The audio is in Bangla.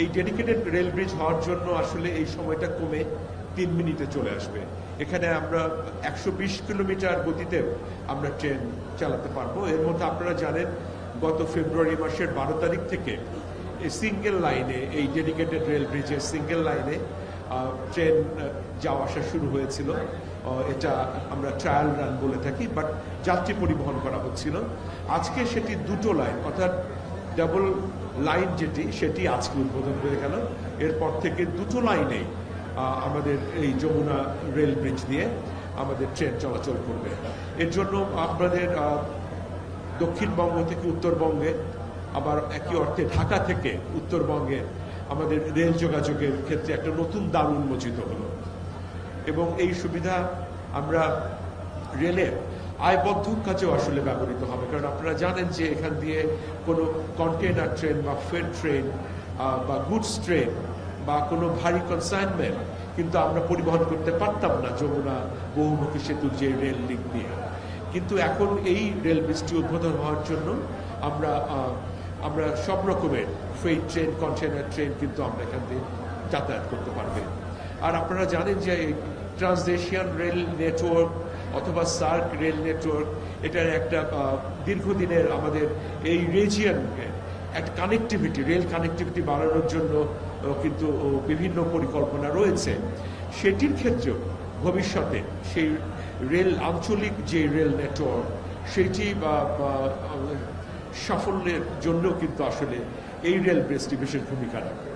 এই ডেডিকেটেড রেল ব্রিজ হওয়ার জন্য আসলে এই সময়টা কমে তিন মিনিটে চলে আসবে। এখানে আমরা একশো বিশ কিলোমিটার গতিতে আমরা ট্রেন চালাতে পারব। এর মধ্যে আপনারা জানেন, গত ফেব্রুয়ারি মাসের বারো তারিখ থেকে এই সিঙ্গেল লাইনে এই ডেডিকেটেড রেল ব্রিজের সিঙ্গেল লাইনে ট্রেন যাওয়া আসা শুরু হয়েছিল। এটা আমরা ট্রায়াল রান বলে থাকি বাট যাত্রী পরিবহন করা হচ্ছিল। আজকে সেটি দুটো লাইন অর্থাৎ ডাবল লাইন যেটি সেটি আজকে উদ্বোধন হয়ে গেল। এরপর থেকে দুটো লাইনেই আমাদের এই যমুনা রেল ব্রিজ দিয়ে আমাদের ট্রেন চলাচল করবে। এর জন্য আহ, দক্ষিণবঙ্গ থেকে উত্তরবঙ্গে আবার একই অর্থে ঢাকা থেকে উত্তরবঙ্গে আমাদের রেল যোগাযোগের ক্ষেত্রে একটা নতুন দ্বার উন্মোচিত হলো। এবং এই সুবিধা আমরা রেলের আয়বদ্ধ কাজেও আসলে ব্যবহৃত হবে। কারণ আপনারা জানেন যে এখান দিয়ে কোনো কন্টেনার ট্রেন বা ফেড ট্রেন বা গুডস ট্রেন বা কোনো ভারী কনসাইনমেন্ট কিন্তু আমরা পরিবহন করতে পারতাম না যমুনা, বহুমুখী সেতুর যে রেল লিঙ্ক দিয়ে। কিন্তু এখন এই রেল ব্রিজটি উদ্বোধন হওয়ার জন্য আমরা আমরা সব রকমের ফ্রেড ট্রেন কন্টেনার ট্রেন কিন্তু আমরা এখান দিয়ে যাতায়াত করতে পারবে। আর আপনারা জানেন যে ট্রান্সদেশিয়ান রেল নেটওয়ার্ক অথবা সার্ক রেল নেটওয়ার্ক এটার একটা দীর্ঘদিনের আমাদের এই রিজিয়নকে একটা কানেক্টিভিটি রেল কানেক্টিভিটি বাড়ানোর জন্য কিন্তু বিভিন্ন পরিকল্পনা রয়েছে। সেটির ক্ষেত্রেও ভবিষ্যতে সেই রেল আঞ্চলিক যে রেল নেটওয়ার্ক সেটি বা সাফল্যের জন্য কিন্তু আসলে এই রেল ব্রিজটি বিশেষ ভূমিকা রাখবে।